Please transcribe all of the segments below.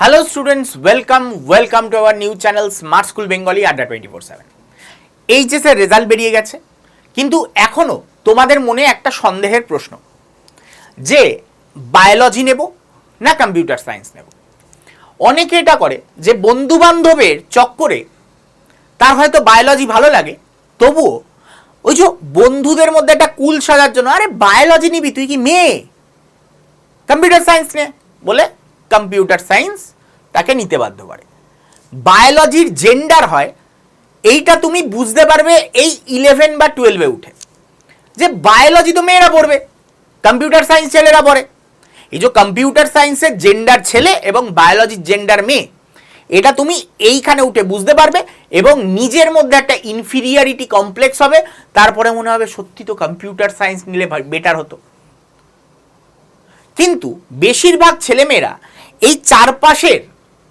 Hello students welcome welcome to our new channel smart school Bengali আড্ডা twenty four seven এইচএসের result বেরিয়ে গেছে, কিন্তু এখনও তোমাদের মনে একটা সন্দেহের প্রশ্ন, যে বায়োলজি নেব না কম্পিউটার সায়েন্স নেব? অনেকে এটা করে যে বন্ধু বান্ধবের চক্করে তার হয়তো বায়োলজি ভালো লাগে, তবুও ওই যে বন্ধুদের মধ্যে একটা কুল সাজার জন্য, আরে বায়োলজি নিবি, তুই কি মেয়ে? কম্পিউটার সায়েন্স নে? বলে কম্পিউটার সায়েন্স তাকে নিতে বাধ্য করে। বায়োলজির জেন্ডার হয়, এইটা তুমি বুঝতে পারবে এই ইলেভেন বা টুয়েলভে উঠে। যে বায়োলজি তো মেয়েরা পড়বে, কম্পিউটার সায়েন্স ছেলেরা পড়ে। এই যে কম্পিউটার সায়েন্সের জেন্ডার ছেলে এবং বায়োলজির জেন্ডার মেয়ে, এটা তুমি এইখানে উঠে বুঝতে পারবে এবং নিজের মধ্যে একটা ইনফিরিয়ারিটি কমপ্লেক্স হবে, তারপরে মনে হবে সত্যি তো কম্পিউটার সায়েন্স নিলে বেটার হতো। কিন্তু বেশিরভাগ ছেলেমেয়েরা এই চারপাশের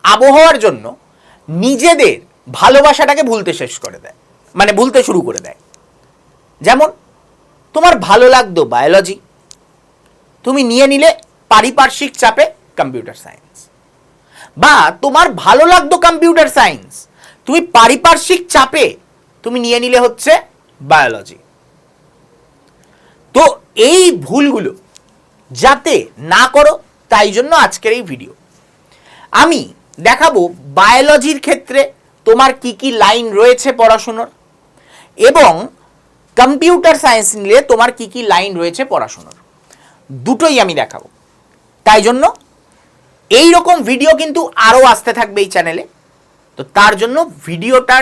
আবহাওয়ার জন্য নিজেদের ভালোবাসাটাকে ভুলতে শেষ করে দেয়। মানে ভুলতে শুরু করে দেয়। যেমন, তোমার ভালো লাগতো বায়োলজি তুমি নিয়ে নিলে পারিপার্শ্বিক চাপে কম্পিউটার সায়েন্স বা তোমার ভালো লাগতো কম্পিউটার সায়েন্স তুমি পারিপার্শ্বিক চাপে তুমি নিয়ে নিলে হচ্ছে বায়োলজি তো এই ভুলগুলো যাতে না করো, তাই জন্য আজকের এই ভিডিও আমি দেখাবো বায়োলজির ক্ষেত্রে তোমার কি কি লাইন রয়েছে পড়াশুনোর এবং কম্পিউটার সায়েন্স নিলে তোমার কি কি লাইন রয়েছে পড়াশুনোর। দুটোই আমি দেখাবো। তাই জন্য এই রকম ভিডিও কিন্তু আরও আসতে থাকবে এই চ্যানেলে তো তার জন্য ভিডিওটা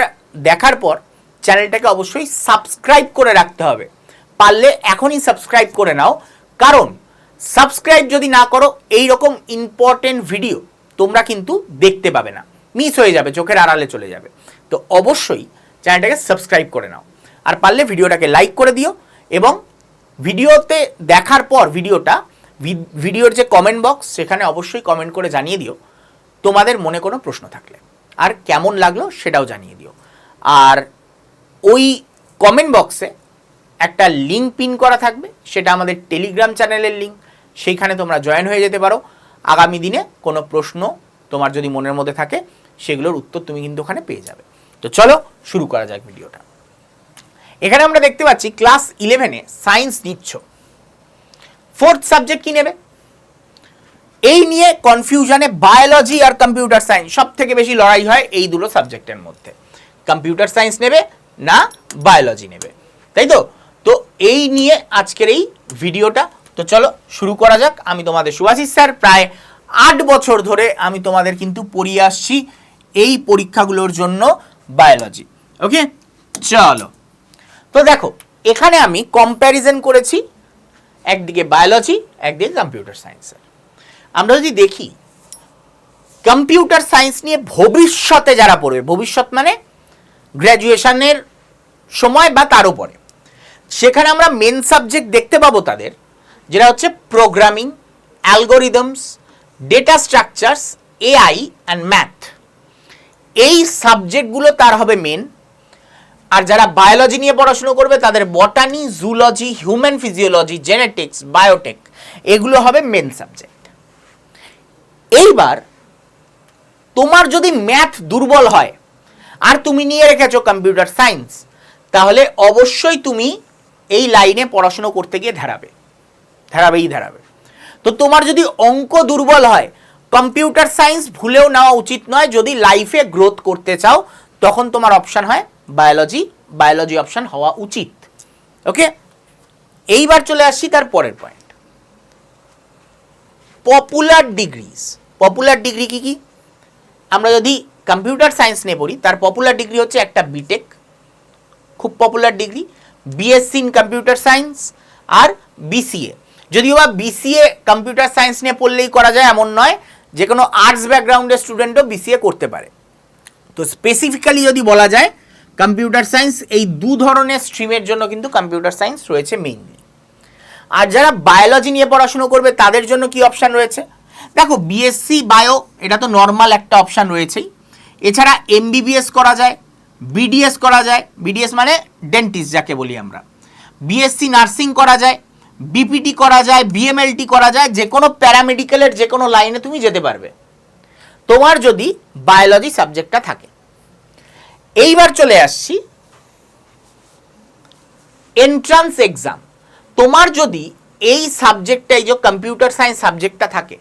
দেখার পর চ্যানেলটাকে অবশ্যই সাবস্ক্রাইব করে রাখতে হবে। পারলে এখনই সাবস্ক্রাইব করে নাও। কারণ সাবস্ক্রাইব যদি না করো এই রকম ইম্পর্টেন্ট ভিডিও তোমরা কিন্তু দেখতে পাবে না। মিস হয়ে যাবে, চোখের আড়ালে চলে যাবে। তো অবশ্যই চ্যানেলটাকে সাবস্ক্রাইব করে নাও। আর পারলে ভিডিওটাকে লাইক করে দিও এবং ভিডিওতে দেখার পর ভিডিওটা ভিডিওর যে কমেন্ট বক্স সেখানে অবশ্যই কমেন্ট করে জানিয়ে দিও। তোমাদের মনে কোনো প্রশ্ন থাকলে। আর কেমন লাগল সেটাও জানিয়ে দিও। আর ওই কমেন্ট বক্সে একটা লিঙ্ক পিন করা থাকবে, সেটা আমাদের টেলিগ্রাম চ্যানেলের লিঙ্ক সেইখানে তোমরা জয়েন হয়ে যেতে পারো। আগামী দিনে কোনো প্রশ্ন তোমার যদি মনের মধ্যে থাকে, সেগুলোর উত্তর তুমি কিন্তু ওখানে পেয়ে যাবে। তো চলো শুরু করা যাক ভিডিওটা। এখানে আমরা দেখতে পাচ্ছি ক্লাস ইলেভেনে সায়েন্স নিচ্ছ। ফোর্থ সাবজেক্ট কি নেবে? এই নিয়ে কনফিউশনে বায়োলজি আর কম্পিউটার সায়েন্স সব থেকে বেশি লড়াই হয় এই দুটো সাবজেক্টের মধ্যে। কম্পিউটার সায়েন্স নেবে না বায়োলজি নেবে। তাই তো? তো এই নিয়ে আজকের এই ভিডিওটা তো চলো, শুরু করা যাক। আমি তোমাদের সুভাষিস স্যার, প্রায় আট বছর ধরে আমি তোমাদের কিন্তু পড়িয়ে আসছি এই পরীক্ষাগুলোর জন্য বায়োলজি ওকে চলো। তো দেখো, এখানে আমি কম্প্যারিজন করেছি, একদিকে বায়োলজি একদিকে কম্পিউটার সায়েন্সের আমরা যদি দেখি কম্পিউটার সায়েন্স নিয়ে ভবিষ্যতে যারা পড়বে, ভবিষ্যৎ মানে গ্র্যাজুয়েশনের সময় বা তার উপরে, সেখানে আমরা মেন সাবজেক্ট দেখতে পাবো তাদের যেটা হচ্ছে programming algorithms data structures AI and math এই সাবজেক্টগুলো তার হবে মেন আর যারা বায়োলজি নিয়ে পড়াশুনো করবে, তাদের botany zoology human physiology genetics biotech এগুলো হবে মেন সাবজেক্ট এইবার, তোমার যদি ম্যাথ দুর্বল হয়, আর তুমি নিয়ে রেখেছো কম্পিউটার সায়েন্স তাহলে অবশ্যই তুমি এই লাইনে পড়াশুনো করতে গিয়ে ধারাবে। ধারাবেই ধারাবে তো তোমার যদি অঙ্ক দুর্বল হয় কম্পিউটার সায়েন্স ভুলেও নেওয়া উচিত নয়, যদি লাইফে গ্রোথ করতে চাও, তখন তোমার অপশান হয় বায়োলজি বায়োলজি অপশান হওয়া উচিত। ওকে এইবার চলে আসছি তার পরের point popular degrees popular degree কি কি? আমরা যদি কম্পিউটার সায়েন্স নিয়ে পড়ি, তার পপুলার ডিগ্রি হচ্ছে একটা বিটেক খুব popular degree BSc in computer science R BCA যদিও বা বিসিএ কম্পিউটার সায়েন্স নিয়ে পড়লেই করা যায়, এমন নয় যে কোনো আর্টস ব্যাকগ্রাউন্ডের স্টুডেন্টও বিসিএ করতে পারে। তো স্পেসিফিক্যালি যদি বলা যায় কম্পিউটার সায়েন্স এই দু ধরনের স্ট্রিমের জন্য কিন্তু কম্পিউটার সায়েন্স রয়েছে মেইনলি আর যারা বায়োলজি নিয়ে পড়াশুনো করবে, তাদের জন্য কি অপশান রয়েছে? দেখো বিএসসি বায়ো এটা তো নর্মাল একটা অপশান রয়েছেই। এছাড়া এমবিবিএস করা যায় বিডিএস করা যায় বিডিএস মানে ডেন্টিস্ট যাকে বলি আমরা। বিএসসি নার্সিং করা যায় বিপিটি করা যায় বিএমএলটি করা যায়, যে কোনো প্যারামেডিক্যালের যে কোনো লাইনে তুমি যেতে পারবে। তোমার যদি বায়োলজি সাবজেক্টটা থাকে। এইবার চলে আসছি এন্ট্রান্স এক্সাম তোমার যদি এই সাবজেক্টটা এই যে কম্পিউটার সায়েন্স সাবজেক্টটা থাকে,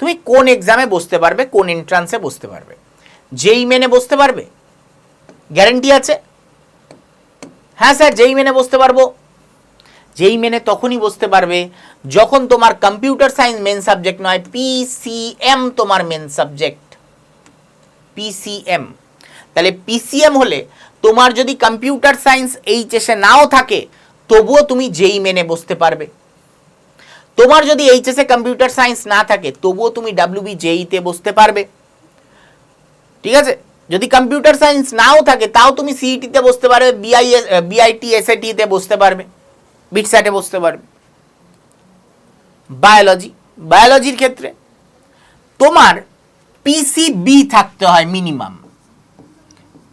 তুমি কোন এক্সামে বসতে পারবে, কোন এন্ট্রান্সে বসতে পারবে? যেই মেনে বসতে পারবে? গ্যারেন্টি আছে? হ্যাঁ স্যার, যেই মেনে বসতে পারব। যেই মেনে তখনই বসতে পারবে যখন তোমার কম্পিউটার সায়েন্স মেন সাবজেক্ট নয় পিসিএম তোমার মেন সাবজেক্ট পিসিএম তাহলে পিসিএম হলে তোমার যদি কম্পিউটার সায়েন্স এইচএসে নাও থাকে, তবুও তুমি যেই মেনে বসতে পারবে। তোমার যদি এইচএসে কম্পিউটার সায়েন্স না থাকে, তবুও তুমি ডাব্লিউবি জেইতে বসতে পারবে। ঠিক আছে? যদি কম্পিউটার সায়েন্স নাও থাকে, তাও তুমি সিইটিতে বসতে পারবে বিআইএস বিআইটি এসএটিতে বসতে পারবে। বিটস্যাটে বসতে পারবে। বায়োলজি, বায়োলজির ক্ষেত্রে তোমার পিসিবি থাকতে হয় মিনিমাম।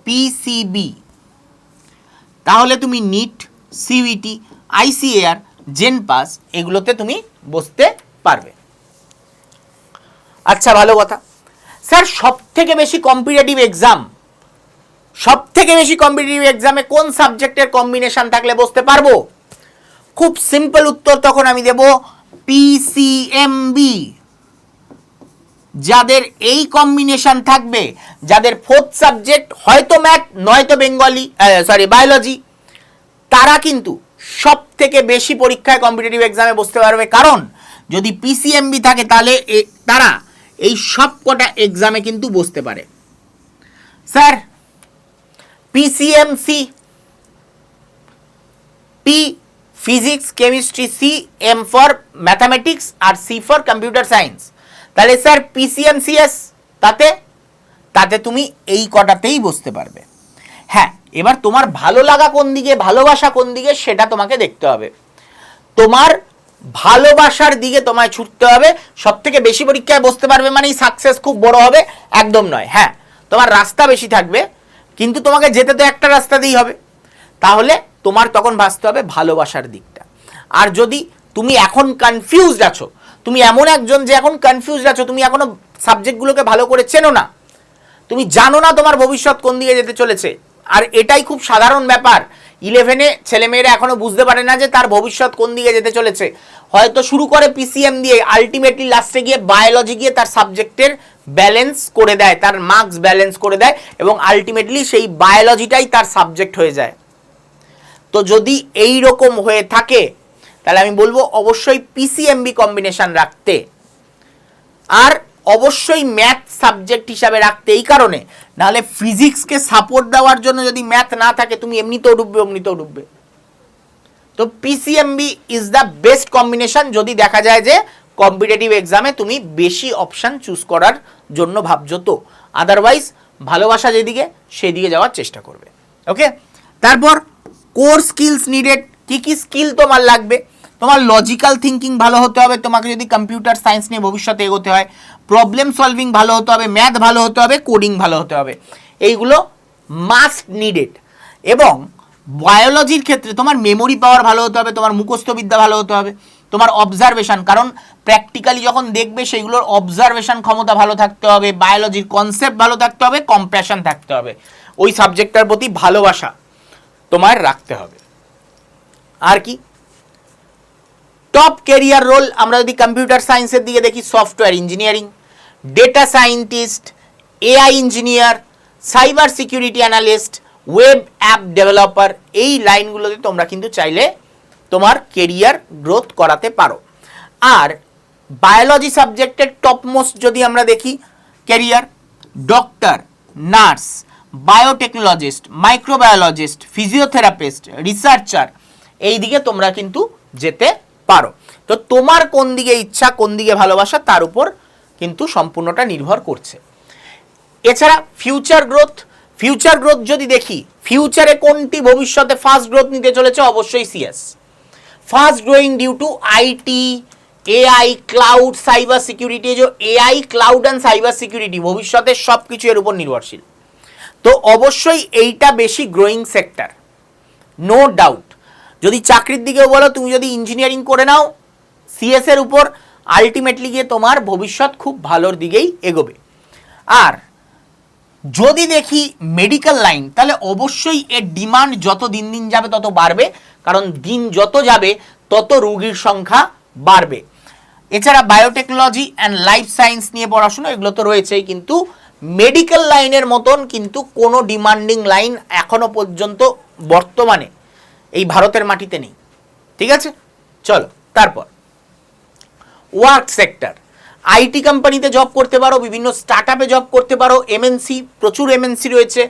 পিসিবি তাহলে তুমি নিট সিইটি আইসিএআর জেন পাস এগুলোতে তুমি বসতে পারবে। আচ্ছা ভালো কথা। স্যার সব থেকে বেশি কম্পিটিটিভ এক্সাম সব থেকে বেশি কম্পিটিটিভ এক্সামে কোন সাবজেক্টের কম্বিনেশন থাকলে বসতে পারব? খুব সিম্পল উত্তর তখন আমি দেব পিসিএমবি যাদের এই কম্বিনেশন থাকবে, যাদের ফোর্থ সাবজেক্ট হয়তো ম্যাথ নয়তো বেঙ্গলি সরি বায়োলজি তারা কিন্তু সব থেকে বেশি পরীক্ষায় কম্পিটিটিভ এক্সামে বসতে পারবে। কারণ যদি পিসিএমবি থাকে তাহলে তারা এই সব কটা এক্সামে কিন্তু বসতে পারে। Sir PCMC P physics chemistry C M for mathematics R C for computer science তাহলে স্যার পিসিএমসিএস তাতে? তাতে তুমি এই কটাতেই বসতে পারবে। হ্যাঁ এবার তোমার ভালো লাগা কোন দিকে, ভালোবাসা কোন দিকে, সেটা তোমাকে দেখতে হবে। তোমার ভালোবাসার দিকে তোমায় ছুটতে হবে। সব থেকে বেশি পরীক্ষায় বসতে পারবে মানেই সাকসেস খুব বড় হবে, একদম নয়। হ্যাঁ তোমার রাস্তা বেশি থাকবে, কিন্তু তোমাকে যেতে তো একটা রাস্তা দিয়েই হবে। তাহলে তোমার তখন ভাসতে হবে ভালোবাসার দিকটা। আর যদি তুমি এখন কনফিউজড আছো, তুমি এমন একজন যে এখন কনফিউজড আছো, তুমি এখনও সাবজেক্টগুলোকে ভালো করে চেনো না, তুমি জানো না তোমার ভবিষ্যৎ কোন দিকে যেতে চলেছে। আর এটাই খুব সাধারণ ব্যাপার। ইলেভেনে ছেলেমেয়েরা এখনও বুঝতে পারে না যে তার ভবিষ্যৎ কোন দিকে যেতে চলেছে। হয়তো শুরু করে পিসিএম দিয়ে আলটিমেটলি লাস্টে গিয়ে বায়োলজি গিয়ে তার সাবজেক্টের ব্যালেন্স করে দেয়, তার মার্কস ব্যালেন্স করে দেয় এবং আলটিমেটলি সেই বায়োলজিটাই তার সাবজেক্ট হয়ে যায়। তো যদি এই রকম হয়ে থাকে, তাহলে আমি বলব অবশ্যই পিসিএমবি কম্বিনেশন রাখতে। আর অবশ্যই ম্যাথ সাবজেক্ট হিসাবে রাখতে এই কারণে। নাহলে ফিজিক্সকে সাপোর্ট দেওয়ার জন্য যদি ম্যাথ না থাকে, তুমি এমনিতেও ডুববে এমনিতেও ডুববে। তো PCMB is the best combination যদি দেখা যায় যে কম্পিটিটিভ এক্সামে তুমি বেশি অপশান চুজ করার জন্য ভাবছ তো। আদারওয়াইজ ভালোবাসা যেদিকে, সেদিকে যাওয়ার চেষ্টা করবে। ওকে তারপর কোর স্কিলস নিডেড কি কি স্কিল তোমার লাগবে? তোমার লজিক্যাল থিঙ্কিং ভালো হতে হবে, তোমাকে যদি কম্পিউটার সায়েন্স নিয়ে ভবিষ্যতে এগোতে হয় প্রবলেম সলভিং ভালো হতে হবে ম্যাথ ভালো হতে হবে কোডিং ভালো হতে হবে। এইগুলো মাস্ট নিডেড এবং বায়োলজির ক্ষেত্রে তোমার মেমোরি পাওয়ার ভালো হতে হবে, তোমার মুখস্থবিদ্যা ভালো হতে হবে, তোমার অবজারভেশন কারণ প্র্যাকটিক্যালি যখন দেখবে সেইগুলোর অবজারভেশন ক্ষমতা ভালো থাকতে হবে বায়োলজির কনসেপ্ট ভালো থাকতে হবে কম্প্যাশন থাকতে হবে। ওই সাবজেক্টটার প্রতি ভালোবাসা। তোমার রাখতে হবে। আর কি? টপ ক্যারিয়ার রোল আমরা যদি কম্পিউটার সায়েন্সের দিকে দেখি software engineering data scientist AI engineer cyber security analyst web app developer এই লাইনগুলোতে তোমরা কিন্তু চাইলে তোমার কেরিয়ার গ্রোথ করাতে পারো। আর বায়োলজি সাবজেক্টের টপমোস্ট যদি আমরা দেখি career doctor nurse biotechnologist microbiologist physiotherapist researcher এই দিকে তোমরা কিন্তু যেতে পারো। তো তোমার কোন দিকে ইচ্ছা, কোন দিকে ভালোবাসা, তার উপর কিন্তু সম্পূর্ণটা নির্ভর করছে। এছাড়া ফিউচার গ্রোথ ফিউচার গ্রোথ যদি দেখি ফিউচারে কোনটি ভবিষ্যতে ফাস্ট গ্রোথ নিতে চলেছে? অবশ্যই CS fast growing due to IT AI cloud cyber security যে AI cloud and cyber security ভবিষ্যতে সব কিছু এর উপর নির্ভরশীল। তো অবশ্যই এইটা বেশি গ্রোয়িং সেক্টর নো ডাউট যদি চাকরির দিকেও বলো, তুমি যদি ইঞ্জিনিয়ারিং করে নাও সিএস এর উপর আলটিমেটলি গিয়ে তোমার ভবিষ্যৎ খুব ভালোর দিকেই এগোবে। আর যদি দেখি মেডিকেল লাইন তাহলে অবশ্যই এর ডিমান্ড যত দিন দিন যাবে তত বাড়বে, কারণ দিন যত যাবে, তত রোগীর সংখ্যা বাড়বে। এছাড়া বায়োটেকনোলজি অ্যান্ড লাইফ সায়েন্স নিয়ে পড়াশোনা, এগুলো তো রয়েছেই, কিন্তু মেডিকেল লাইনের মতন কিন্তু কোনো ডিমান্ডিং লাইন এখনও পর্যন্ত বর্তমানে এই ভারতের মাটিতে নেই। ঠিক আছে? চলো, তারপর। ওয়ার্ক সেক্টর আইটি কোম্পানিতে জব করতে পারো, বিভিন্ন স্টার্ট আপে জব করতে পারো এমএনসি প্রচুর এমএনসি রয়েছে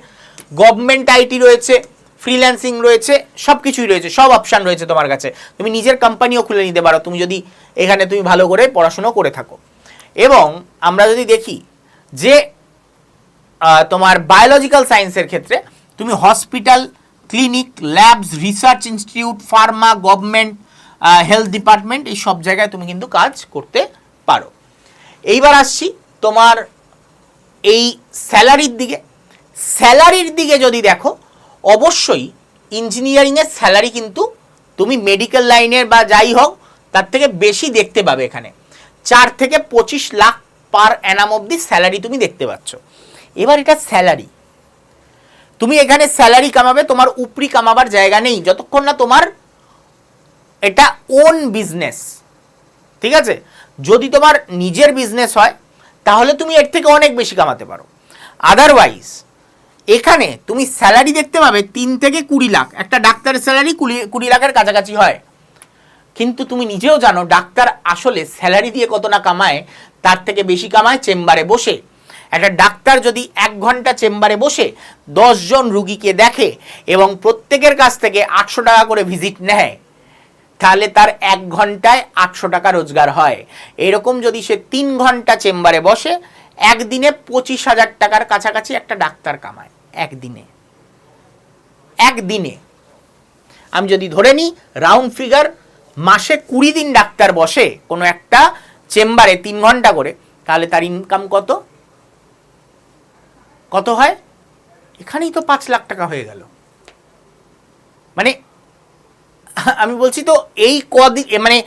গভর্নমেন্ট আইটি রয়েছে ফ্রিল্যান্সিং রয়েছে সব কিছুই রয়েছে, সব অপশান রয়েছে তোমার কাছে। তুমি নিজের কোম্পানিও খুলে নিতে পারো, তুমি যদি এখানে তুমি ভালো করে পড়াশুনো করে থাকো। এবং আমরা যদি দেখি যে তোমার বায়োলজিক্যাল সায়েন্সের ক্ষেত্রে তুমি hospital clinic labs research institute pharma government health department এই সব জায়গায় তুমি কিন্তু কাজ করতে পারো। এইবার আসছি তোমার এই স্যালারির দিকে। স্যালারির দিকে যদি দেখো, অবশ্যই ইঞ্জিনিয়ারিংয়ের স্যালারি কিন্তু তুমি মেডিকেল লাইনের বা যাই হোক, তার থেকে বেশি দেখতে পাবে এখানে। চার থেকে পঁচিশ লাখ পার অ্যানাম অবধি স্যালারি তুমি দেখতে পাচ্ছ। এবার এটা স্যালারি তুমি এখানে স্যালারি কামাবে, তোমার উপরি কামাবার জায়গা নেই, যতক্ষণ না তোমার এটা ওন বিজনেস ঠিক আছে? যদি তোমার নিজের বিজনেস হয়, তাহলে তুমি এর থেকে অনেক বেশি কামাতে পারো। আদারওয়াইজ এখানে তুমি স্যালারি দেখতে পাবে তিন থেকে কুড়ি লাখ। একটা ডাক্তারের স্যালারি কুড়ি কুড়ি লাখের কাছাকাছি হয়। কিন্তু তুমি নিজেও জানো, ডাক্তার আসলে স্যালারি দিয়ে কত না কামায়, তার থেকে বেশি কামায় চেম্বারে বসে। একটা ডাক্তার যদি এক ঘণ্টা চেম্বারে বসে জন রুগীকে দেখে এবং প্রত্যেকের কাছ থেকে আটশো টাকা করে ভিজিট নেয়, তাহলে তার এক ঘন্টায় আটশো টাকা রোজগার হয়। এরকম যদি সে তিন ঘণ্টা চেম্বারে বসে, একদিনে পঁচিশ হাজার টাকার কাছাকাছি একটা ডাক্তার কামায়, একদিনে। একদিনে। আমি যদি ধরে নিই রাউন্ড ফিগার মাসে কুড়ি দিন ডাক্তার বসে কোনো একটা চেম্বারে তিন ঘণ্টা করে, তাহলে তার ইনকাম কত? কত হয়? এখানেই তো পাঁচ লাখ টাকা হয়ে গেল। মানে আমি বলছি তো এই কদিন মানে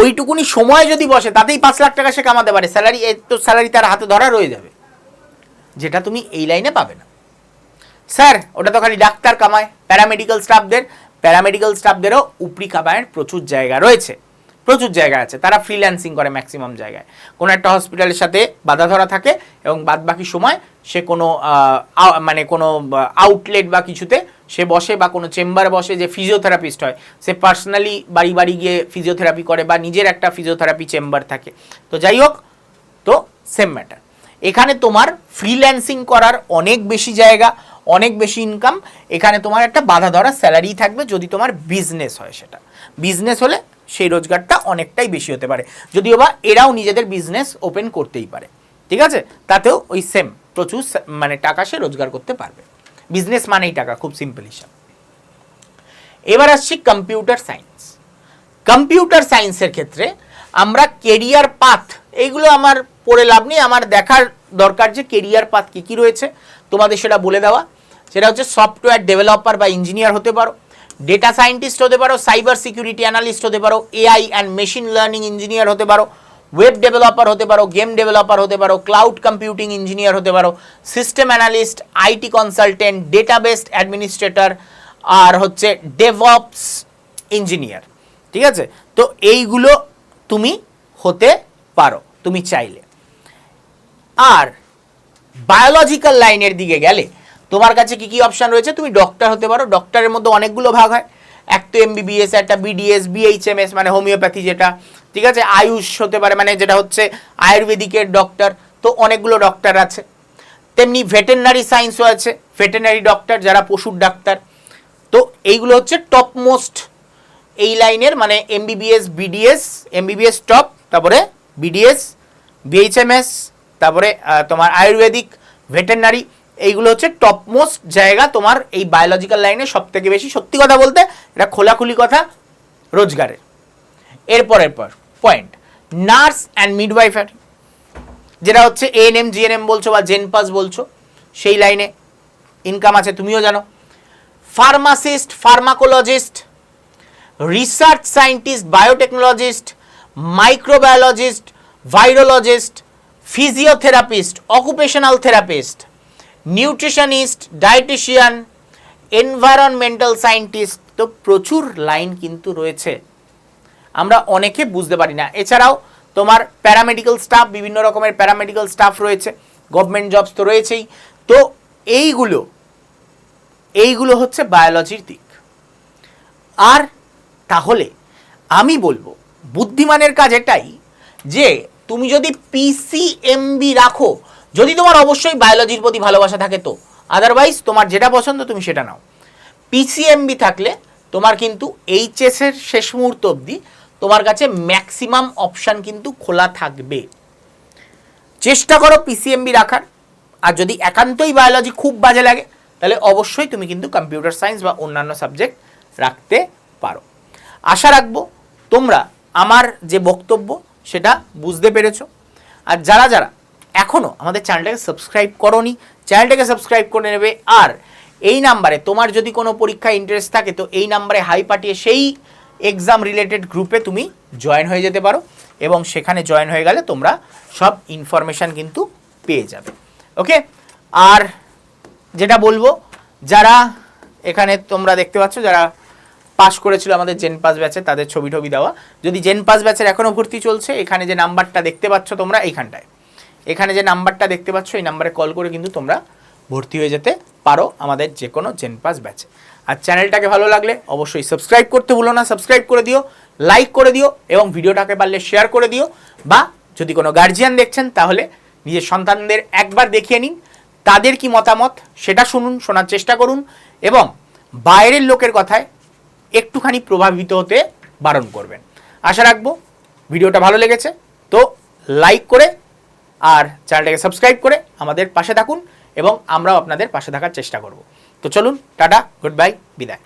ওইটুকুনি সময় যদি বসে, তাতেই পাঁচ লাখ টাকা সে কামাতে পারে। স্যালারি তো স্যালারি তার হাতে ধরা রয়ে যাবে। যেটা তুমি এই লাইনে পাবে না। স্যার, ওটা তো খালি ডাক্তার কামায়, প্যারামেডিক্যাল স্টাফদের, প্যারামেডিক্যাল স্টাফদেরও উপরি কামায়ের প্রচুর জায়গা রয়েছে। প্রচুর জায়গা আছে। তারা ফ্রিল্যান্সিং করে ম্যাক্সিমাম জায়গায়। কোনো একটা হসপিটালের সাথে বাধা ধরা থাকে এবং বাদ বাকি সময় সে কোনো মানে কোনো আউটলেট বা কিছুতে সে বসে বা কোনো চেম্বারে বসে যে ফিজিওথেরাপিস্ট হয়, সে পার্সোনালি বাড়ি বাড়ি গিয়ে ফিজিওথেরাপি করে বা নিজের একটা ফিজিওথেরাপি চেম্বার থাকে। তো যাই হোক, তো সেম ম্যাটার এখানে তোমার ফ্রিল্যান্সিং করার অনেক বেশি জায়গা, অনেক বেশি ইনকাম এখানে তোমার একটা বাধা ধরা স্যালারি থাকবে যদি তোমার বিজনেস হয় সেটা। বিজনেস হলে সেই রোজগারটা অনেকটাই বেশি হতে পারে। যদিও বা এরাও নিজেদের বিজনেস ওপেন করতেই পারে। ঠিক আছে? তাতেও ওই সেম প্রচুর মানে টাকা সে রোজগার করতে পারবে। বিজনেস মানেই টাকা, খুব সিম্পল হিসাব। এবার আসছি কম্পিউটার সায়েন্স কম্পিউটার সায়েন্সের ক্ষেত্রে আমরা কেরিয়ার পাথ এইগুলো আমার পড়ে লাভ নেই, আমার দেখার দরকার যে কেরিয়ার পাথ কী কী রয়েছে, তোমাদের সেটা বলে দেওয়া। সেটা হচ্ছে সফটওয়্যার ডেভেলপার বা ইঞ্জিনিয়ার হতে পারো ডেটা সায়েন্টিস্ট হতে পারো সাইবার সিকিউরিটি অ্যানালিস্ট হতে পারো AI and machine learning engineer হতে পারো ওয়েব ডেভেলপার হতে পারো গেম ডেভেলপার হতে পারো ক্লাউড কম্পিউটিং ইঞ্জিনিয়ার হতে পারো system analyst IT consultant database administrator আর হচ্ছে ডেভঅপস ইঞ্জিনিয়ার ঠিক আছে? তো এইগুলো তুমি হতে পারো, তুমি চাইলে। আর বায়োলজিক্যাল লাইনের দিকে গেলে, তোমার কাছে কি কি অপশন রয়েছে? তুমি ডক্টর হতে পারো। ডক্টরের মধ্যে অনেকগুলো ভাগ হয়। এক তো এমবিবিএস একটা বিডিএস বিএইচএমএস মানে হোমিওপ্যাথি যেটা। ঠিক আছে? আয়ুষ হতে পারে মানে যেটা হচ্ছে আয়ুর্বেদিকের ডক্টর তো অনেকগুলো ডক্টর আছে। তেমনি ভেটেরিনারি সায়েন্সও আছে ভেটেরিনারি ডক্টর যারা পশুর ডাক্তার। তো এইগুলো হচ্ছে টপ মোস্ট এই লাইনের মানে এমবিবিএস বিডিএস এমবিবিএস টপ তারপরে বিডিএস বিএইচএমএস তারপরে তোমার আয়ুর্বেদিক ভেটেরিনারি এইগুলো হচ্ছে টপ মোস্ট জায়গা তোমার এই বায়োলজিক্যাল লাইনে সব থেকে বেশি। সত্যি কথা বলতে, এটা খোলাখুলি কথা, রোজগারের। এরপরের পর পয়েন্ট। নার্স অ্যান্ড মিডওয়াইফারি, যেটা হচ্ছে এএনএম জিএনএম বলছো বা জেনপাস বলছো, সেই লাইনে ইনকাম আছে, তুমিও জানো। Pharmacist pharmacologist research scientist biotechnologist microbiologist virologist physiotherapist occupational therapist nutritionist dietitian environmental scientist তো প্রচুর লাইন কিন্তু রয়েছে। আমরা অনেকে বুঝতে পারি না। এছাড়াও তোমার প্যারামেডিক্যাল স্টাফ বিভিন্ন রকমের প্যারামেডিক্যাল স্টাফ রয়েছে গভর্নমেন্ট জবস তো রয়েছেই। তো এইগুলো এইগুলো হচ্ছে বায়োলজির দিক। আর তাহলে আমি বলব, বুদ্ধিমানের কাজ এটাই যে তুমি যদি পিসিএমবি রাখো, যদি তোমার অবশ্যই বায়োলজির প্রতি ভালোবাসা থাকে তো আদারওয়াইজ তোমার যেটা পছন্দ তুমি সেটা নাও। পিসিএমবি থাকলে তোমার কিন্তু এইচএসের শেষ মুহূর্ত অবধি তোমার কাছে ম্যাক্সিমাম অপশান কিন্তু খোলা থাকবে। চেষ্টা করো পিসিএমবি রাখার। আর যদি একান্তই বায়োলজি খুব বাজে লাগে, তাহলে অবশ্যই তুমি কিন্তু কম্পিউটার সায়েন্স বা অন্যান্য সাবজেক্ট রাখতে পারো। আশা রাখব তোমরা আমার যে বক্তব্য, সেটা বুঝতে পেরেছ। আর যারা যারা এখনও আমাদের চ্যানেলটাকে সাবস্ক্রাইব করনি চ্যানেলটাকে সাবস্ক্রাইব করে নেবে। আর এই নাম্বারে তোমার যদি কোনো পরীক্ষায় ইন্টারেস্ট থাকে, তো এই নাম্বারে হাই পাঠিয়ে সেই এক্সাম রিলেটেড গ্রুপে তুমি জয়েন হয়ে যেতে পারো এবং সেখানে জয়েন হয়ে গেলে তোমরা সব ইনফরমেশান কিন্তু পেয়ে যাবে। ওকে আর যেটা বলব, যারা এখানে তোমরা দেখতে পাচ্ছ, যারা পাস করেছিল আমাদের জেন পাস ব্যাচে তাদের ছবি টবি দেওয়া। যদি জেন পাস ব্যাচের এখনও ভর্তি চলছে, এখানে যে নাম্বারটা দেখতে পাচ্ছ তোমরা এইখানটায়। এখানে যে নাম্বারটা দেখতে পাচ্ছ, এই নাম্বারে কল করে কিন্তু তোমরা ভর্তি হয়ে যেতে পারো আমাদের যে কোনো জেন পাস ব্যাচে আর চ্যানেলটাকে ভালো লাগলে অবশ্যই সাবস্ক্রাইব করতে ভুলো না সাবস্ক্রাইব করে দিও লাইক করে দিও এবং ভিডিওটাকে পারলে শেয়ার করে দিও বা যদি কোনো গার্জিয়ান দেখছেন তাহলে নিজের সন্তানদের একবার দেখিয়ে নিন, তাদের কি মতামত সেটা শুনুন, শোনার চেষ্টা করুন এবং বাইরের লোকের কথায় একটুখানি প্রভাবিত হতে বারণ করবেন। আশা রাখব ভিডিওটা ভালো লেগেছে, তো লাইক করে আর চ্যানেলটাকে সাবস্ক্রাইব করে আমাদের পাশে থাকুন এবং আমরাও আপনাদের পাশে থাকার চেষ্টা করব। তো চলুন টাটা গুড বাই বিদায়।